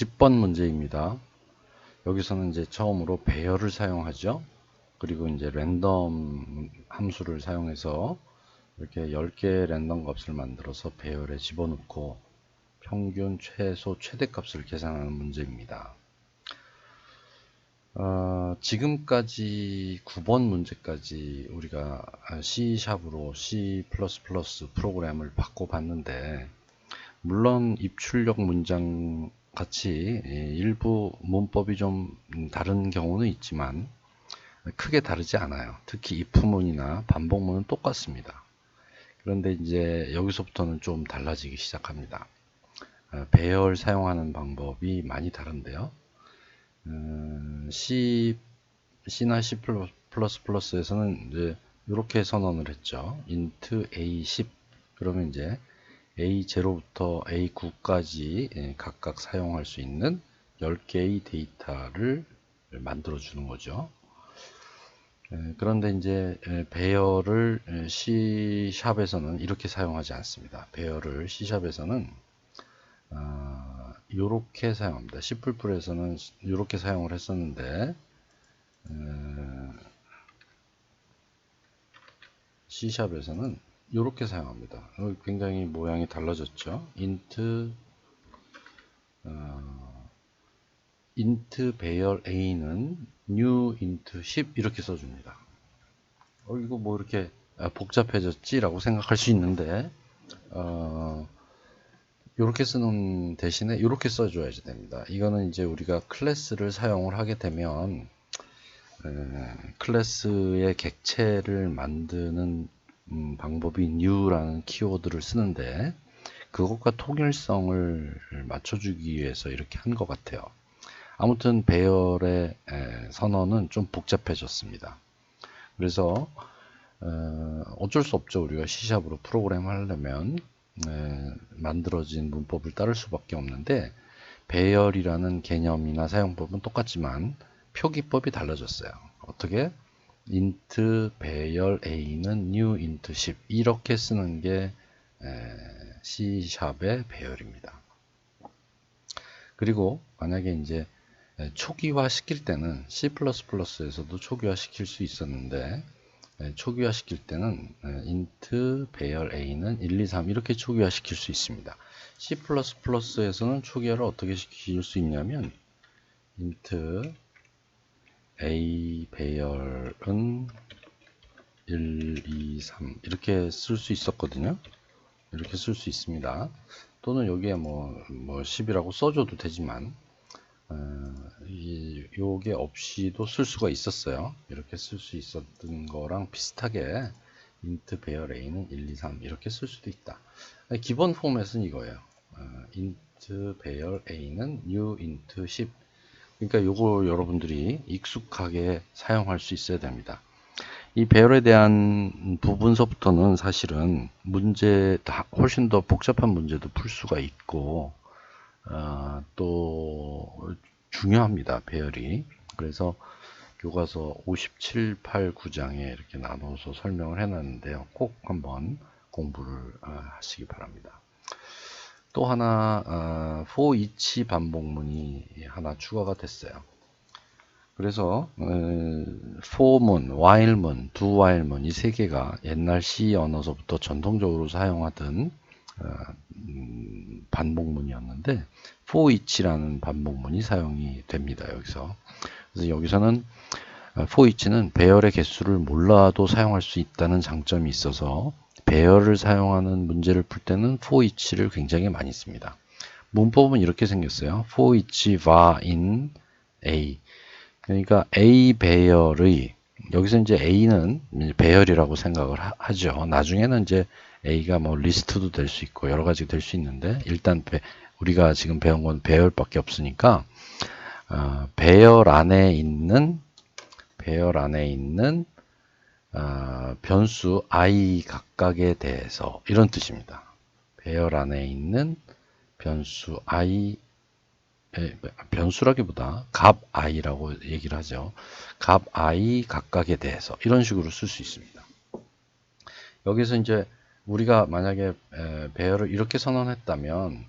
10번 문제입니다. 여기서는 이제 처음으로 배열을 사용하죠. 그리고 이제 랜덤 함수를 사용해서 이렇게 10개의 랜덤 값을 만들어서 배열에 집어넣고 평균, 최소, 최대값을 계산하는 문제입니다. 어, 지금까지 9번 문제까지 우리가 C샵으로 C++ 프로그램을 바꿔봤는데 물론 입출력 문장 같이 일부 문법이 좀 다른 경우는 있지만 크게 다르지 않아요. 특히 if문이나 반복문은 똑같습니다. 그런데 이제 여기서부터는 좀 달라지기 시작합니다. 배열 사용하는 방법이 많이 다른데요. 음, C, C나 C++에서는 이제 이렇게 선언을 했죠. int a10 그러면 이제 A0부터 A9까지 각각 사용할 수 있는 10개의 데이터를 만들어 주는 거죠. 그런데 이제 배열을 C샵에서는 이렇게 사용하지 않습니다. 배열을 C샵에서는 이렇게 사용합니다. C++에서는 이렇게 사용을 했었는데 C샵에서는 이렇게 사용합니다. 굉장히 모양이 달라졌죠. int 어, int 배열 a는 new int 10 이렇게 써줍니다. 어, 이거 뭐 이렇게 복잡해졌지라고 생각할 수 있는데 어, 이렇게 쓰는 대신에 이렇게 써줘야지 됩니다. 이거는 이제 우리가 클래스를 사용을 하게 되면 에, 클래스의 객체를 만드는 음, 방법이 new라는 키워드를 쓰는데 그것과 통일성을 맞춰주기 위해서 이렇게 한 것 같아요. 아무튼 배열의 선언은 좀 복잡해졌습니다. 그래서 어, 어쩔 수 없죠. 우리가 C샵으로 프로그램 하려면 만들어진 문법을 따를 수밖에 없는데 배열이라는 개념이나 사용법은 똑같지만 표기법이 달라졌어요. 어떻게? Int 배열 a는 new int 10 이렇게 쓰는 게 C샵의 배열입니다. 그리고 만약에 이제 초기화 시킬 때는 C++에서도 초기화 시킬 수 있었는데 초기화 시킬 때는 int 배열 a는 1, 2, 3 이렇게 초기화 시킬 수 있습니다. C++에서는 초기화를 어떻게 시킬 수 있냐면 int A 배열은 1, 2, 3 이렇게 쓸 수 있었거든요. 이렇게 쓸 수 있습니다. 또는 여기에 뭐, 뭐 10이라고 써줘도 되지만 어, 이, 요게 없이도 쓸 수가 있었어요. 이렇게 쓸 수 있었던 거랑 비슷하게 int 배열 a는 1, 2, 3 이렇게 쓸 수도 있다. 기본 포맷은 이거예요. 어, int 배열 a는 new int 10 그러니까 요거 여러분들이 익숙하게 사용할 수 있어야 됩니다. 이 배열에 대한 부분서부터는 사실은 문제 훨씬 더 복잡한 문제도 풀 수가 있고 어, 또 중요합니다 배열이. 그래서 교과서 57, 8, 9장에 이렇게 나눠서 설명을 해놨는데요. 꼭 한번 공부를 어, 하시기 바랍니다 또 하나 어, for each 반복문이 하나 추가가 됐어요. 그래서 어, for문, while문, do while문 이 세 개가 옛날 C 언어서부터 전통적으로 사용하던 어, 음, 반복문이었는데 for each라는 반복문이 사용이 됩니다. 여기서 그래서 여기서는 for each는 배열의 개수를 몰라도 사용할 수 있다는 장점이 있어서 배열을 사용하는 문제를 풀 때는 for each를 굉장히 많이 씁니다. 문법은 이렇게 생겼어요. for each var in a. 그러니까 a 배열의 여기서 이제 a는 배열이라고 생각을 하, 죠 나중에는 이제 a가 뭐 리스트도 될 수 있고 여러 가지 될 수 있는데 일단 배, 우리가 지금 배운 건 배열밖에 없으니까 어, 배열 안에 있는 배열 안에 있는 어, 변수 i 각각에 대해서 이런 뜻입니다. 배열 안에 있는 변수 i 변수라기보다 값 i라고 얘기를 하죠. 값 i 각각에 대해서 이런 식으로 쓸 수 있습니다. 여기서 이제 우리가 만약에 배열을 이렇게 선언했다면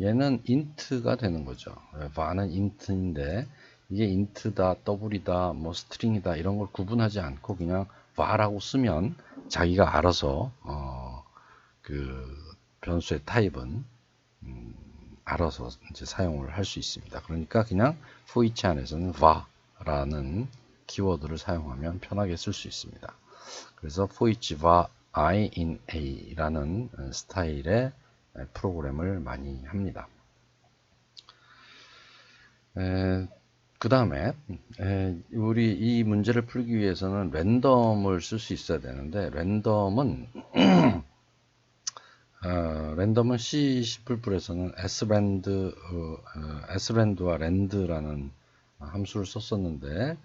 얘는 int가 되는 거죠. var는 int인데 이게 int다, 더블이다, 뭐 스트링이다 이런 걸 구분하지 않고 그냥 var라고 쓰면 자기가 알아서 어, 그 변수의 타입은 음, 알아서 이제 사용을 할 수 있습니다. 그러니까 그냥 for each 안에서는 var라는 키워드를 사용하면 편하게 쓸 수 있습니다. 그래서 each var i in a라는 스타일의 프로그램을 많이 합니다. 그 다음에 우리 이 문제를 풀기 위해서는 랜덤을 쓸 수 있어야 되는데 랜덤은 어, 랜덤은 C C++에서는 srand, 어, srand와 rand라는 함수를 썼었는데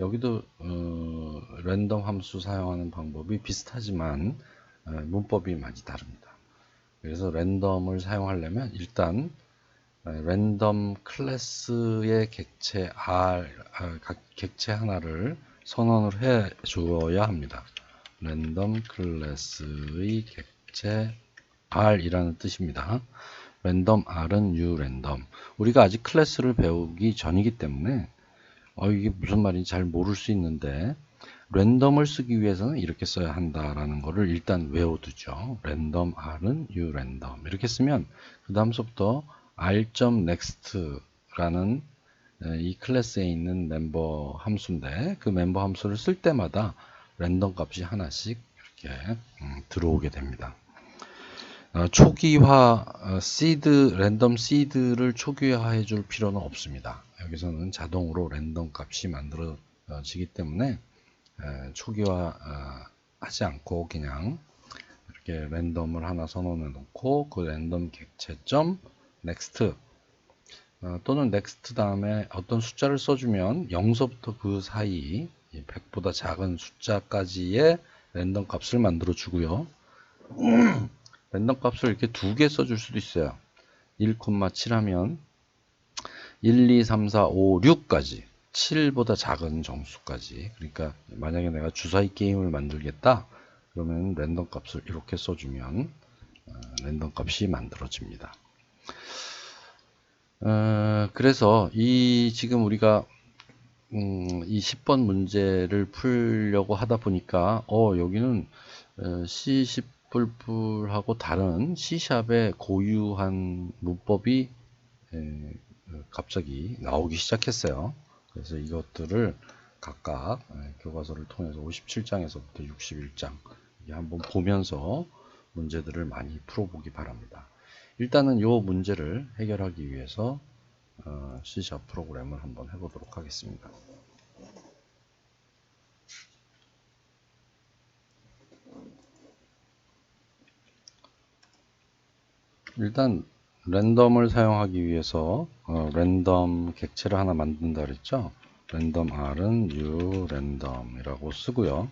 여기도 어, 랜덤 함수 사용하는 방법이 비슷하지만 어, 문법이 많이 다릅니다. 그래서 랜덤을 사용하려면 일단 어, 랜덤 클래스의 객체 R, 아, 각 객체 하나를 선언을 해 주어야 합니다. 랜덤 클래스의 객체 R이라는 뜻입니다. 랜덤 R은 U 랜덤. 우리가 아직 클래스를 배우기 전이기 때문에 어, 이게 무슨 말인지 잘 모를 수 있는데 랜덤을 쓰기 위해서는 이렇게 써야 한다라는 것을 일단 외워두죠. 랜덤 r은 u 랜덤 이렇게 쓰면 그 다음서부터 r.next라는 이 클래스에 있는 멤버 함수인데 그 멤버 함수를 쓸 때마다 랜덤 값이 하나씩 이렇게 음, 들어오게 됩니다. 어, 초기화 어, 시드 랜덤 시드를 초기화해 줄 필요는 없습니다. 여기서는 자동으로 랜덤 값이 만들어지기 때문에 초기화 하지 않고 그냥 이렇게 랜덤을 하나 선언해 놓고 그 랜덤 객체점 next 어, 또는 next 다음에 어떤 숫자를 써주면 0서부터 그 사이 100보다 작은 숫자까지의 랜덤 값을 만들어 주고요. 랜덤 값을 이렇게 두 개 써줄 수도 있어요. 1,7 하면 1, 2, 3, 4, 5, 6까지 7보다 작은 정수까지 그러니까 만약에 내가 주사위 게임을 만들겠다 그러면 랜덤 값을 이렇게 써주면 어, 랜덤 값이 만들어집니다. 어, 그래서 이 지금 우리가 음, 이 10번 문제를 풀려고 하다 보니까 어 여기는 어, C, 뿔뿔하고 다른 C샵의 고유한 문법이 에, 갑자기 나오기 시작했어요. 그래서 이것들을 각각 교과서를 통해서 57장에서부터 61장 한번 보면서 문제들을 많이 풀어보기 바랍니다. 일단은 이 문제를 해결하기 위해서 어, C샵 프로그램을 한번 해보도록 하겠습니다. 일단 랜덤을 사용하기 위해서 어, 랜덤 객체를 하나 만든다 그랬죠 랜덤 r은 u 랜덤이라고 쓰고요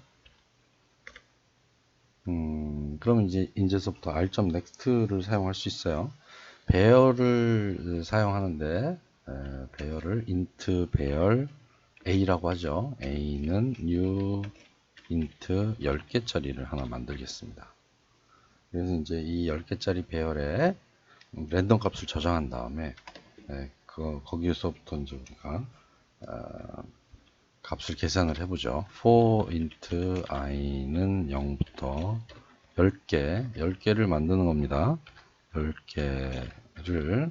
음, 그러면 이제 이제서부터 r.next를 사용할 수 있어요. 배열을 사용하는데 에, 배열을 int 배열 a라고 하죠. A는 new int 10개짜리를 하나 만들겠습니다. 그래서 이제 이 10개짜리 배열에 랜덤 값을 저장한 다음에 예, 그 거기에서부터 이제 우리가 어, 값을 계산을 해보죠. for int i는 0부터 10개, 10개를 만드는 겁니다. 10개를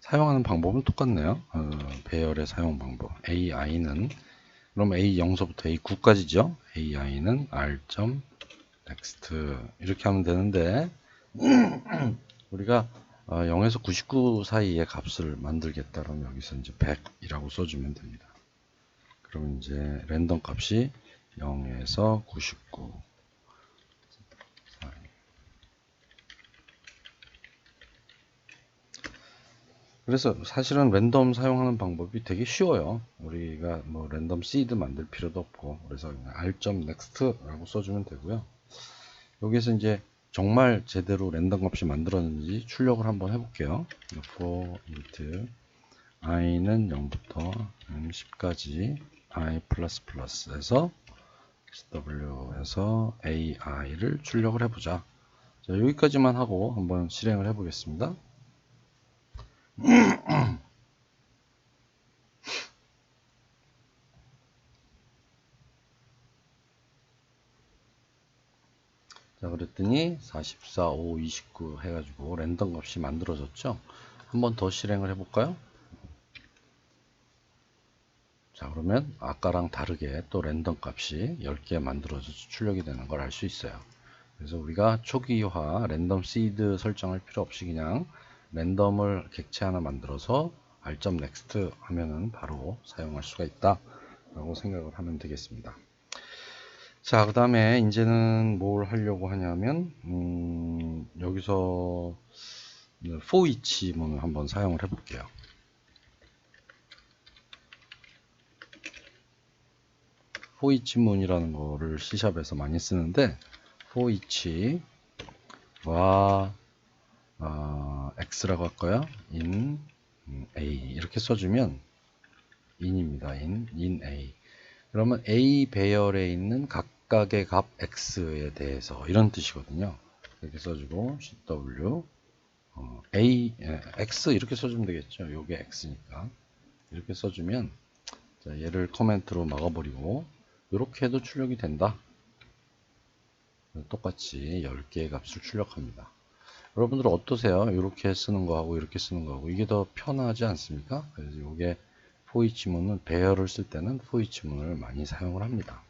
사용하는 방법은 똑같네요. 어, 배열의 사용 방법. ai는 그럼 a 0서부터 a 9까지죠. ai는 r.next 이렇게 하면 되는데 우리가 0에서 어, 99 사이의 값을 만들겠다 그러면 여기서 이제 100이라고 써주면 됩니다. 그러면 이제 랜덤 값이 0에서 99 그래서 사실은 랜덤 사용하는 방법이 되게 쉬워요. 우리가 뭐 랜덤 시드 만들 필요도 없고 그래서 r.next라고 써주면 되고요. 여기서 이제 정말 제대로 랜덤 값이 만들었는지 출력을 한번 해볼게요. for int i는 0부터 10까지 i 플러스 플러스에서 xw 해서 ai를 출력을 해보자. 자, 여기까지만 하고 한번 실행을 해보겠습니다. 자, 그랬더니 44, 5, 29 해가지고 랜덤 값이 만들어졌죠. 한번 더 실행을 해볼까요? 자, 그러면 아까랑 다르게 또 랜덤 값이 10개 만들어져서 출력이 되는 걸 알 수 있어요. 그래서 우리가 초기화 랜덤 시드 설정할 필요 없이 그냥 랜덤을 객체 하나 만들어서 r.next 하면은 바로 사용할 수가 있다 라고 생각을 하면 되겠습니다. 자, 그 다음에 이제는 뭘 하려고 하냐면, 음, 여기서 for each문을 한번 사용을 해 볼게요. Each문이라는 거를 C샵에서 많이 쓰는데, each와 어, x라고 할까요? in 음, a 이렇게 써주면 in입니다. in, in a 그러면 a 배열에 있는 각각의 값 x에 대해서 이런 뜻이거든요. 이렇게 써주고 cw 어, a 예, x 이렇게 써주면 되겠죠. 요게 x니까 이렇게 써주면 자, 얘를 커멘트로 막아버리고 이렇게 해도 출력이 된다. 똑같이 10개의 값을 출력합니다. 여러분들 어떠세요? 이렇게 쓰는 거하고 이렇게 쓰는 거하고 이게 더 편하지 않습니까? 그래서 이게 포이치 문은 배열을 쓸 때는 포이치 문을 많이 사용을 합니다.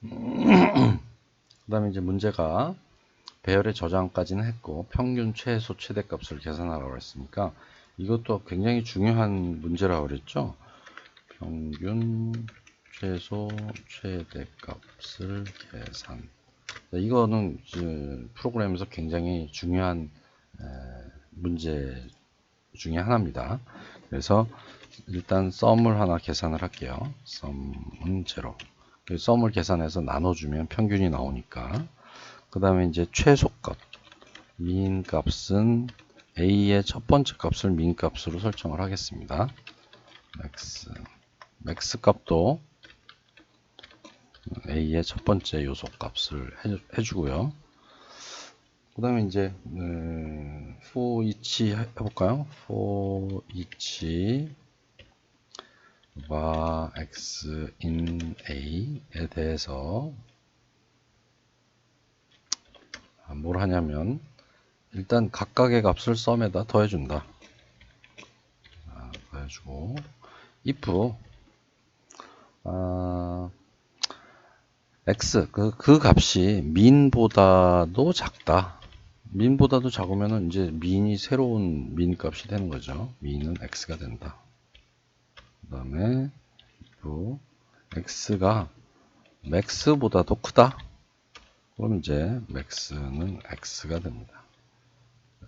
그 다음에 이제 문제가 배열의 저장까지는 했고 평균 최소 최대값을 계산하라고 했으니까 이것도 굉장히 중요한 문제라고 그랬죠. 평균 최소 최대값을 계산. 이거는 프로그램에서 굉장히 중요한 문제 중에 하나입니다. 그래서 일단 썸을 하나 계산을 할게요. 썸은 제로. 썸을 계산해서 나눠주면 평균이 나오니까. 그 다음에 이제 최소값. 민 값은 A의 첫 번째 값을 민 값으로 설정을 하겠습니다. 맥스. 맥스 값도 A의 첫 번째 요소 값을 해 주고요. 그 다음에 이제 음, for each 해볼까요? for each 와 x in a에 대해서 아, 뭘 하냐면 일단 각각의 값을 썸에다 더해준다. 아, 더해주고 if 아, x 그, 그 값이 민보다도 작다. 민보다도 작으면은 이제 민이 새로운 민 값이 되는 거죠. 민은 x가 된다. 그 다음에 또 x가 max보다도 크다. 그럼 이제 max는 x가 됩니다.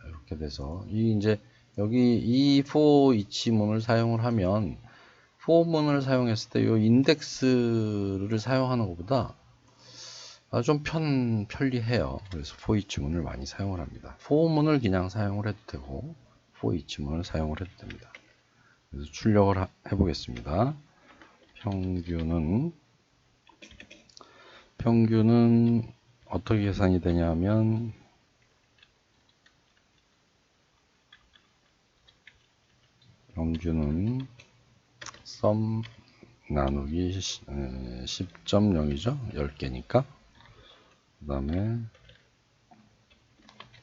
이렇게 돼서 이 이제 여기 이 for each문을 사용을 하면 for문을 사용했을 때 이 인덱스를 사용하는 것보다 아, 좀 편, 편리해요. 그래서 each문을 많이 사용을 합니다. for문을 그냥 사용을 해도 되고 each문을 사용을 해도 됩니다. 그래서 출력을 하, 해보겠습니다. 평균은 평균은 어떻게 계산이 되냐면 평균은 썸 나누기 10.0이죠. 10개니까. 그 다음에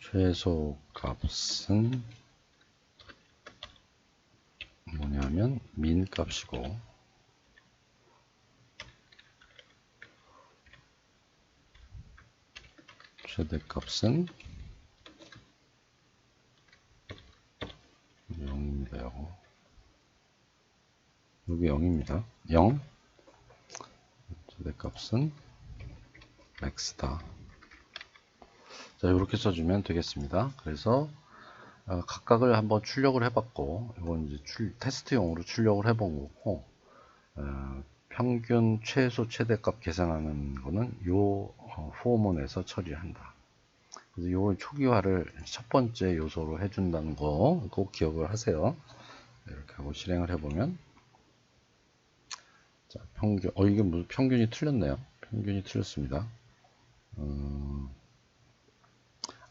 최소 값은 뭐냐면 민 값이고 최대 값은 0입니다. 요거. 여기 0입니다. 0 최대 값은 x다. 자, 이렇게 써주면 되겠습니다. 그래서 어, 각각을 한번 출력을 해봤고, 이건 이제 출, 테스트용으로 출력을 해본 거고, 어, 평균 최소 최대값 계산하는 거는 요 어, 포문에서 처리한다. 그래서 요 초기화를 첫 번째 요소로 해준다는 거 꼭 기억을 하세요. 이렇게 하고 실행을 해보면, 자, 평균, 어, 이게 무슨 평균이 틀렸네요. 평균이 틀렸습니다. 음,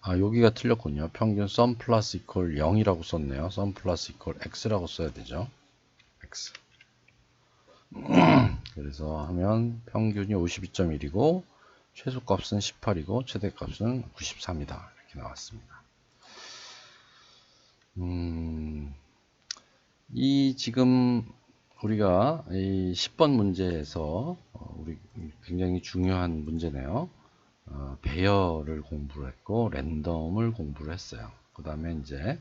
아, 여기가 틀렸군요. 평균 sum 플러스 이퀄 0이라고 썼네요. sum 플러스 이퀄 x라고 써야 되죠. x. 그래서 하면 평균이 52.1이고 최소값은 18이고 최대값은 93이다. 이렇게 나왔습니다. 음, 이 지금 우리가 이 10번 문제에서 어, 우리 굉장히 중요한 문제네요. 어, 배열을 공부를 했고 랜덤을 공부를 했어요. 그 다음에 이제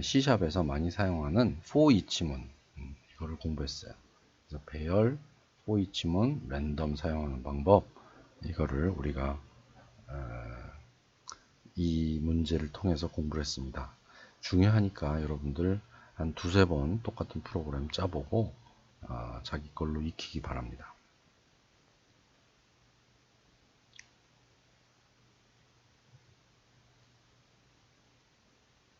C샵에서 많이 사용하는 each문 음, 이거를 공부했어요. 그래서 배열, each문, 랜덤 사용하는 방법 이거를 우리가 어, 이 문제를 통해서 공부를 했습니다. 중요하니까 여러분들 한 두세 번 똑같은 프로그램 짜보고 어, 자기 걸로 익히기 바랍니다.